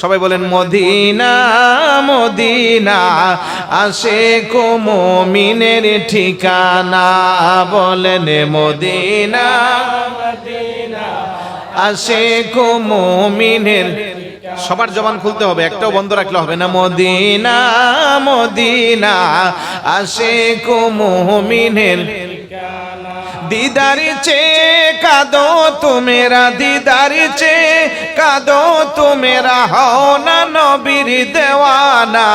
সবাই বলেন, Medina Medina আসে কোমিনের ঠিকানা। বলেন, মদিনা আসে কোমিনের সবার জবান খুলতে হবে, একটাও বন্ধ রাখলে হবে না। মদিনা মদিনা আসে কোমিনের দিদার চে কাদো তুমেরা দিদার চে কাদো তুমেরা হও না নবীর দেওয়ানা।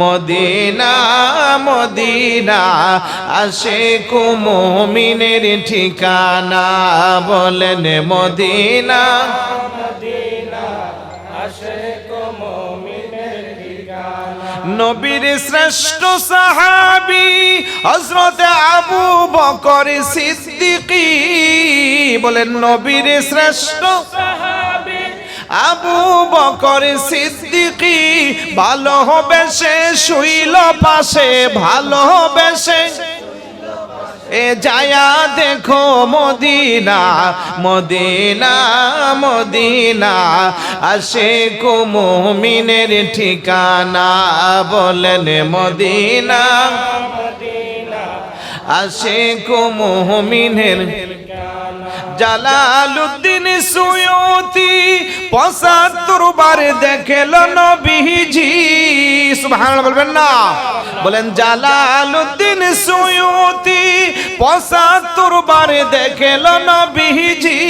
মদিনা মদিনা আসে কুমিনের ঠিকানা বলেন মদিনা। নবীর শ্রেষ্ঠ সাহাবি হজরত আবু বকর সিদ্দিকি। বলেন, নবীর শ্রেষ্ঠ আবু বকর সিদ্দিকি। ভালো হবে সে, শুইল পাশে, ভালো হবে সে। এ যায়া দেখো মদিনা মদিনা মদিনা। আসে কুমিনের ঠিকানা বলেন মদিনা। আসে কুমিনের জালালুদ্দিন সুয়তি পঁচাত্তর বার দেখেল নবীজি। সুবহান বলবেন না। বলেন জালালুদ্দিন সুয়তি পঁচাত্তর বার দেখেল নবীজি।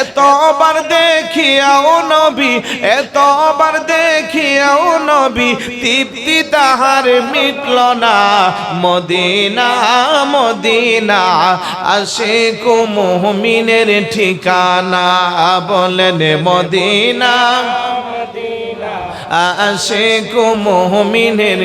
এতবার দেখিয়াও নবী, এতবার দেখিয়াও নবী, তৃপ্তি তাহার মিটল না। মদিনা মদিনা আসে কুমুহমিনের ঠিকানা বলেন মদিনা। আসে কুমুহমিনের